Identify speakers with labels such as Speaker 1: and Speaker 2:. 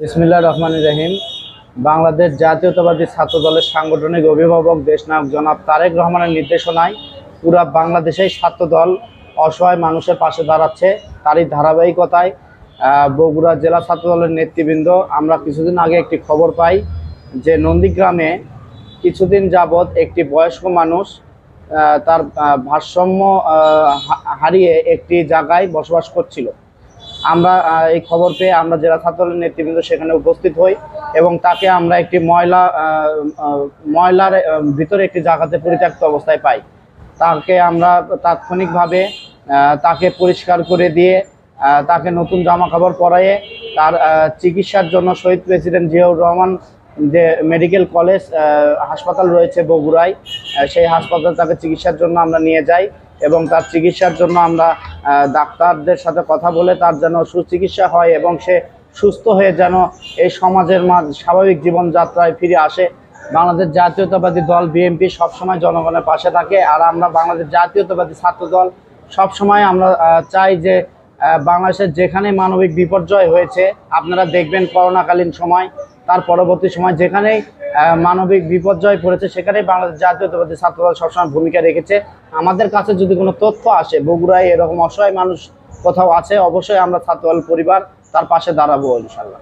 Speaker 1: বিসমিল্লাহ রহমান রহিম। বাংলাদেশ জাতীয়তাবাদী ছাত্র দলের সাংগঠনিক অভিভাবক দেশনায়ক জনাব তারেক রহমানের নির্দেশনায় পুরা বাংলাদেশেই ছাত্র দল অসহায় মানুষের পাশে দাঁড়াচ্ছে। তারই ধারাবাহিকতায় বগুড়া জেলা ছাত্র দলের নেতৃবৃন্দ, আমরা কিছুদিন আগে একটি খবর পাই যে নন্দীগ্রামে কিছুদিন যাবৎ একটি বয়স্ক মানুষ তার ভারসাম্য হারিয়ে একটি জায়গায় বসবাস করছিল। আমরা এই খবর পেয়ে আমরা জেলা ছাত্রদলের নেতৃবৃন্দ সেখানে উপস্থিত হই এবং তাকে আমরা একটি ময়লা ময়লার ভিতরে একটি জায়গাতে পরিত্যক্ত অবস্থায় পাই। তাকে আমরা তাৎক্ষণিকভাবে তাকে পরিষ্কার করে দিয়ে তাকে নতুন জামা কাপড় পরাইয়ে তার চিকিৎসার জন্য শহীদ প্রেসিডেন্ট জিয়াউর রহমান যে মেডিকেল কলেজ হাসপাতাল রয়েছে বগুড়ায় সেই হাসপাতাল তাকে চিকিৎসার জন্য আমরা নিয়ে যাই। এবং তার চিকিৎসার জন্য আমরা ডাক্তারদের সাথে কথা বলে তার যেন সুচিকিৎসা হয় এবং সে সুস্থ হয়ে যেন এই সমাজের স্বাভাবিক জীবনযাত্রায় ফিরে আসে। বাংলাদেশ জাতীয়তাবাদী দল বিএনপি সবসময় জনগণের পাশে থাকে আর আমরা বাংলাদেশ জাতীয়তাবাদী ছাত্র দল সবসময় আমরা চাই যে বাংলাদেশের যেখানে মানবিক বিপর্যয় হয়েছে, আপনারা দেখবেন করোনাকালীন সময় তার পরবর্তী সময় যেখানেই মানবিক বিপর্যয় পড়েছে, সেখানেই বাংলাদেশ জাতীয়তাবাদী ছাত্রদল সবসময় ভূমিকা রেখেছে। আমাদের কাছে যদি কোনো তথ্য আসে, বগুড়ায় এরকম অসহায় মানুষ কোথাও আছে, অবশ্যই আমরা ছাত্রদল পরিবার তার পাশে দাঁড়াবো ইনশাল্লাহ